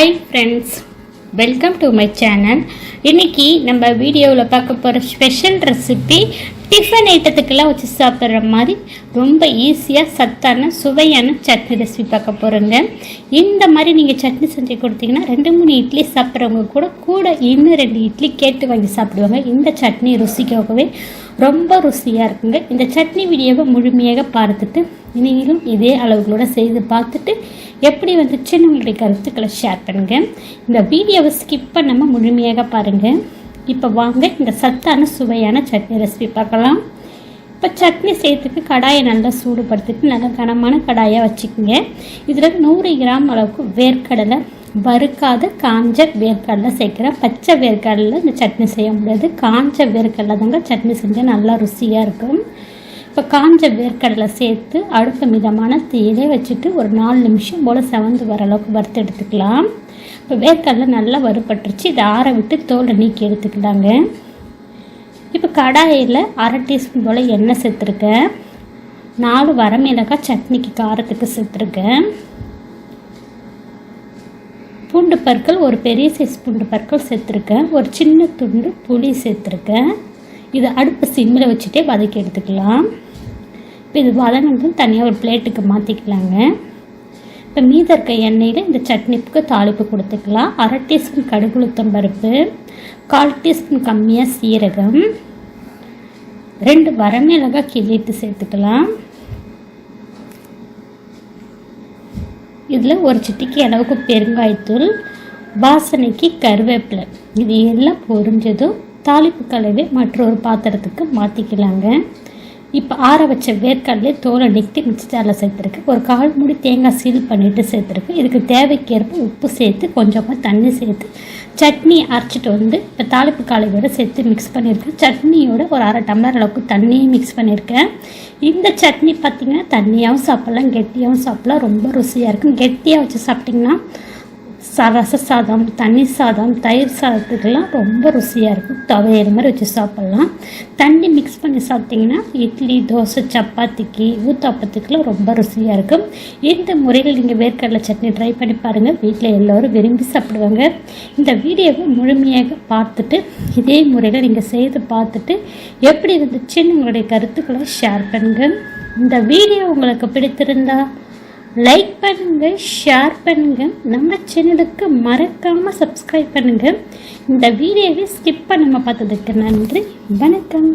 Hi friends welcome to my channel இன்னைக்கு நம்ம வீடியோவில் பார்க்க போகிற ஸ்பெஷல் ரெசிபி டிஃபன் ஐட்டத்துக்கெல்லாம் வச்சு சாப்பிட்ற மாதிரி ரொம்ப ஈஸியாக சத்தான சுவையான சட்னி ரெசிபி பார்க்க போகிறோங்க இந்த மாதிரி நீங்கள் சட்னி செஞ்சு கொடுத்தீங்கன்னா ரெண்டு மூணு இட்லி சாப்பிட்றவங்க கூட கூட இன்னும் ரெண்டு இட்லி கேட்டு வாங்கி சாப்பிடுவாங்க. இந்த சட்னி ருசிக்காகவே ரொம்ப ருசியாக இருக்குங்க. இந்த சட்னி வீடியோவை முழுமையாக பார்த்துட்டு நீங்களும் இதே அளவுகளோட செய்து பார்த்துட்டு எப்படி வந்துச்சுன்னு உங்களுடைய கருத்துக்களை ஷேர் பண்ணுங்கள் இந்த வீடியோவை ஸ்கிப் பண்ணாமல் முழுமையாக பாருங்கள் இப்போ வாங்க இந்த சத்தான சுவையான சட்னி ரெசிபி பார்க்கலாம். இப்போ சட்னி செய்யறதுக்கு கடாயை நல்லா சூடுபடுத்திட்டு நல்லா கனமான கடாயாக வச்சுக்கோங்க. இதில் நூறு கிராம் அளவுக்கு வேர்க்கடலை வறுக்காத காஞ்ச வேர்க்கடலை சேர்க்குறேன். பச்சை வேர்க்கடலை இந்த சட்னி செய்ய முடியாது. காஞ்ச வேர்க்கடலை தாங்க சட்னி செஞ்சால் நல்லா ருசியாக இருக்கும். இப்போ காஞ்ச வேர்க்கடலை சேர்த்து அடுப்பு மிதமான தீயிலே வச்சுட்டு ஒரு நாலு நிமிஷம் போல் செவந்து வர அளவுக்கு வறுத்து எடுத்துக்கலாம். இப்போ வேர்க்கடலை நல்லா வறுபட்டுருச்சு. இதை ஆற விட்டு தோலை நீக்கி எடுத்துக்கலாங்க. இப்போ கடாயில் அரை டீஸ்பூன் போல் எண்ணெய் சேர்த்துருக்கேன். நாலு வரமிளகாய் சட்னிக்கு காரத்துக்கு சேர்த்துருக்கேன். பூண்டு பற்கள் ஒரு பெரிய சைஸ் பூண்டு பற்கள் சேர்த்துருக்கேன். ஒரு சின்ன துண்டு புளி சேர்த்துருக்கேன். இதை அடுப்பு சிம்மில் வச்சுட்டே வதக்கி எடுத்துக்கலாம். இப்போ இது வதங்கினதும் தனியாக ஒரு பிளேட்டுக்கு மாற்றிக்கலாங்க இப்போ மீத இருக்க எண்ணெயில் இந்த சட்னிப்புக்கு தாளிப்பு கொடுத்துக்கலாம். அரை டீஸ்பூன் கடுகுளுத்தம் பருப்பு கால் டீஸ்பூன் கம்மியாக சீரகம் ரெண்டு வரமிளகாய் கிள்ளிட்டு சேர்த்துக்கலாம். இதில் ஒரு சிட்டிக்கு அளவுக்கு பெருங்காயத்தூள் வாசனைக்கு கருவேப்பிலை. இது எல்லாம் பொறிஞ்சதும் தாளிப்பு கலவை மற்றொரு பாத்திரத்துக்கு மாற்றிக்கலாங்க இப்போ ஆற வச்ச வேர்க்கடலே தோலை நிறுத்தி மிக்சி ஜாரில் சேர்த்துருக்கு. ஒரு கால் மூடி தேங்காய் சீல் பண்ணிவிட்டு சேர்த்துருக்கு. இதுக்கு தேவைக்கேற்ப உப்பு சேர்த்து கொஞ்சமாக தண்ணி சேர்த்து சட்னி அரைச்சிட்டு வந்து இப்போ தாளிப்பு காலையோட சேர்த்து மிக்ஸ் பண்ணியிருக்கேன். சட்னியோட ஒரு அரை டம்ளர் அளவுக்கு தண்ணியும் மிக்ஸ் பண்ணியிருக்கேன். இந்த சட்னி பார்த்திங்கன்னா தண்ணியாகவும் சாப்பிட்லாம் கெட்டியாகவும் சாப்பிட்லாம். ரொம்ப ருசியாக இருக்கும். கெட்டியாக வச்சு சாப்பிட்டிங்கன்னா ரச சாதம் தண்ணி சாதம் தயிர் சாதத்துக்கெல்லாம் ரொம்ப ருசியாக இருக்கும். துவையிற மாதிரி வச்சு சாப்பிட்லாம். தண்ணி மிக்ஸ் பண்ணி சாப்பிட்டிங்கன்னா இட்லி தோசை சப்பாத்திக்கு ஊத்தாப்பத்துக்கெல்லாம் ரொம்ப ருசியாக இருக்கும். இந்த முறையில் நீங்கள் வேர்க்கடலை சட்னி ட்ரை பண்ணி பாருங்கள் வீட்டில் எல்லோரும் விரும்பி சாப்பிடுவாங்க. இந்த வீடியோவை முழுமையாக பார்த்துட்டு இதே முறையில் நீங்கள் செய்து பார்த்துட்டு எப்படி இருந்துச்சுன்னு உங்களுடைய கருத்துக்களை ஷேர் பண்ணுங்கள் இந்த வீடியோ உங்களுக்கு பிடித்திருந்தா லைக் பண்ணுங்க ஷேர் பண்ணுங்க. நம்ம சேனலுக்கு மறக்காம சப்ஸ்கிரைப் பண்ணுங்க. இந்த வீடியோவை ஸ்கிப் பண்ணாமல் பார்த்ததுக்கு நன்றி. வணக்கம்.